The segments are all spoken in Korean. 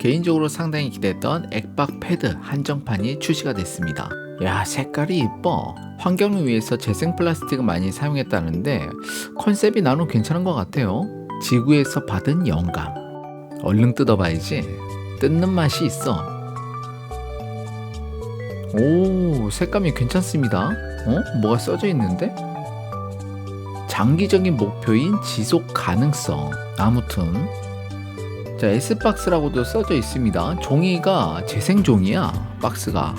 개인적으로 상당히 기대했던 액박 패드 한정판이 출시가 됐습니다. 야 색깔이 이뻐. 환경을 위해서 재생 플라스틱을 많이 사용했다는데 컨셉이 나는 괜찮은 것 같아요. 지구에서 받은 영감. 얼른 뜯어봐야지. 뜯는 맛이 있어. 오 색감이 괜찮습니다. 어? 뭐가 써져 있는데? 장기적인 목표인 지속 가능성. 아무튼 자 S박스라고도 써져 있습니다. 종이가 재생 종이야. 박스가.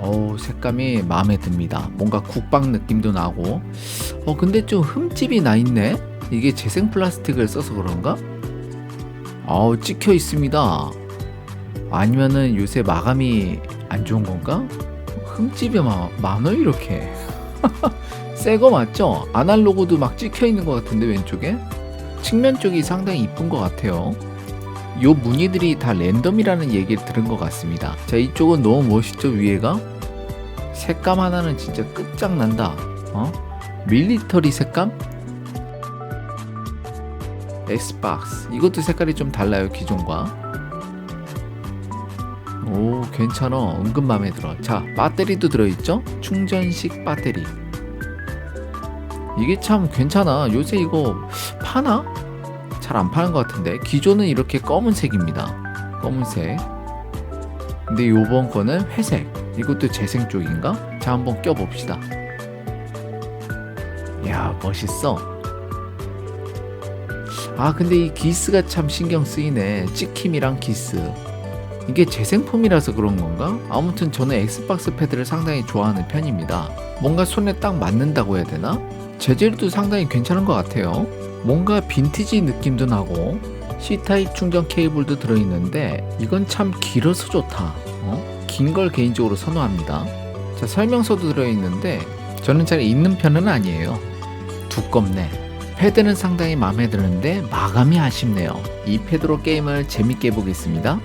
어우 색감이 마음에 듭니다. 뭔가 국방 느낌도 나고. 어 근데 좀 흠집이 나 있네. 이게 재생 플라스틱을 써서 그런가? 아우 찍혀 있습니다. 아니면은 요새 마감이 안 좋은 건가? 흠집이 마, 많아 이렇게. 새거 맞죠? 아날로그도 막 찍혀 있는 것 같은데 왼쪽에 측면 쪽이 상당히 이쁜 것 같아요. 요 무늬들이 다 랜덤이라는 얘기를 들은 것 같습니다. 자 이쪽은 너무 멋있죠 위에가 색감 하나는 진짜 끝장난다. 어? 밀리터리 색감? 엑스박스 이것도 색깔이 좀 달라요 기존과. 오 괜찮아 은근 마음에 들어. 자 배터리도 들어있죠? 충전식 배터리. 이게 참 괜찮아. 요새 이거 파나? 잘 안 파는 것 같은데 기존은 이렇게 검은색입니다. 검은색. 근데 요번 거는 회색. 이것도 재생 쪽인가? 자 한번 껴봅시다. 야 멋있어. 아 근데 이 기스가 참 신경 쓰이네. 찍힘이랑 기스. 이게 재생품이라서 그런 건가? 아무튼 저는 엑스박스 패드를 상당히 좋아하는 편입니다. 뭔가 손에 딱 맞는다고 해야 되나? 재질도 상당히 괜찮은 것 같아요. 뭔가 빈티지 느낌도 나고 C타입 충전 케이블도 들어있는데 이건 참 길어서 좋다. 어? 긴 걸 개인적으로 선호합니다. 자 설명서도 들어있는데 저는 잘 읽는 편은 아니에요. 두껍네. 패드는 상당히 마음에 드는데 마감이 아쉽네요. 이 패드로 게임을 재밌게 해보겠습니다.